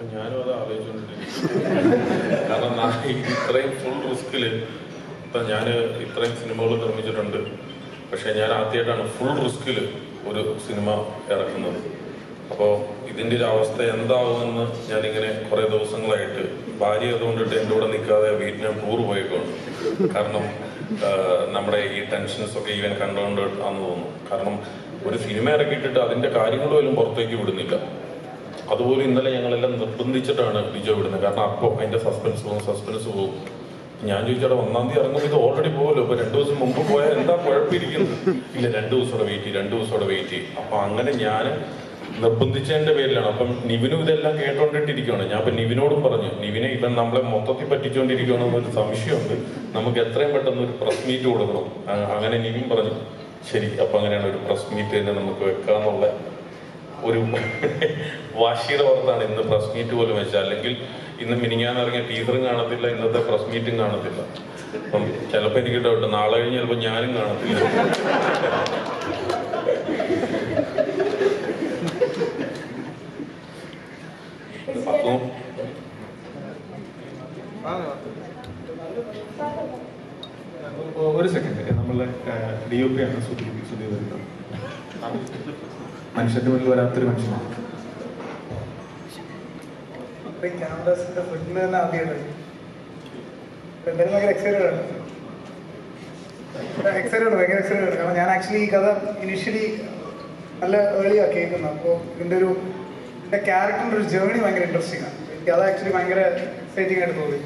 അപ്പൊ ഞാനും അത് ആലോചിച്ചിട്ടുണ്ട് കാരണം ഇത്രയും ഫുൾ റിസ്കിൽ ഇപ്പൊ ഞാൻ ഇത്രയും സിനിമകൾ നിർമ്മിച്ചിട്ടുണ്ട്. പക്ഷെ ഞാൻ ആദ്യമായിട്ടാണ് ഫുൾ റിസ്കിൽ ഒരു സിനിമ ഇറക്കുന്നത്. അപ്പോൾ ഇതിന്റെ ഒരു അവസ്ഥ എന്താവുമെന്ന് ഞാനിങ്ങനെ കുറേ ദിവസങ്ങളായിട്ട് ഭാര്യ അതുകൊണ്ടിട്ട് എന്റെ കൂടെ നിൽക്കാതെ വീട്ടിന് ടൂർ പോയിട്ടുണ്ട്. കാരണം നമ്മുടെ ഈ ടെൻഷൻസ് ഒക്കെ ഈവൻ കണ്ടുകൊണ്ട് ആണെന്ന് തോന്നുന്നു. കാരണം ഒരു സിനിമ ഇറക്കിയിട്ടിട്ട് അതിന്റെ കാര്യങ്ങൾ പോലും പുറത്തേക്ക് വിടുന്നില്ല. അതുപോലെ ഇന്നലെ ഞങ്ങളെല്ലാം നിർബന്ധിച്ചിട്ടാണ് ബിജോ വിടുന്നത്. കാരണം അപ്പോൾ അതിന്റെ സസ്പെൻസ് പോകും സസ്പെൻസ് പോകും. ഞാൻ ചോദിച്ചാൽ ഒന്നാം തീയതി ഇറങ്ങുമ്പോൾ ഇത് ഓൾറെഡി പോകുമല്ലോ ഇപ്പൊ രണ്ടു ദിവസം മുമ്പ് പോയാൽ എന്താ കുഴപ്പമിരിക്കുന്നത്? ഇല്ല രണ്ടു ദിവസത്തോടെ വെയിറ്റ് ചെയ്യും രണ്ടു ദിവസത്തോടെ വെയിറ്റ് ചെയ്യും. അപ്പൊ അങ്ങനെ ഞാൻ നിർബന്ധിച്ചതിന്റെ പേരിലാണ്. അപ്പം നിവിനും ഇതെല്ലാം കേട്ടോണ്ടിട്ടിരിക്കുകയാണ് ഞാൻ അപ്പൊ നിവിനോടും പറഞ്ഞു നിവിനെ ഇവൻ നമ്മളെ മൊത്തത്തിൽ പറ്റിച്ചുകൊണ്ടിരിക്കുകയാണെന്ന് ഒരു സംശയമുണ്ട്. നമുക്ക് എത്രയും പെട്ടെന്ന് ഒരു പ്രസ് മീറ്റ് കൊടുക്കണം. അങ്ങനെ നിവിൻ പറഞ്ഞു. ശരി അപ്പൊ അങ്ങനെയാണ് ഒരു പ്രസ് മീറ്റ് തന്നെ നമുക്ക് വെക്കാന്നുള്ള ഒരു വാശിയുടെ പുറത്താണ് ഇന്ന് പ്രസ് മീറ്റ് പോലും വെച്ചത്. അല്ലെങ്കിൽ ഇന്ന് മിനിങ്ങാൻ ഇറങ്ങിയ ടീച്ചറും കാണത്തില്ല ഇന്നത്തെ പ്രസ് മീറ്റും കാണത്തില്ല. അപ്പം ചിലപ്പോൾ എനിക്ക് ഡൗട്ട് നാളെ കഴിഞ്ഞ് ചിലപ്പോൾ ഞാനും കാണത്തില്ല. ഒ- ഒരു സെക്കൻഡ് നമ്മളെ ഡി ഒ പി ആണ് മനുഷ്യന്റെ മുന്നിൽ വരാത്തൊരു മനുഷ്യനാണ്. ഞാൻ ആക്ച്വലി ഈ കഥ ഇനിഷ്യലി നല്ല ഏർലിയാണ് കേൾക്കുന്നത്. അപ്പോൾ ഇതിന്റെ ഒരു ഇതിന്റെ ക്യാരക്ടറിന്റെ ഒരു ജേർണി ഭയങ്കര ഇൻട്രസ്റ്റിംഗ് ആണ്. എനിക്ക് അത് ആക്ച്വലി ഭയങ്കര എക്സൈറ്റിംഗ് ആയിട്ട് തോന്നി.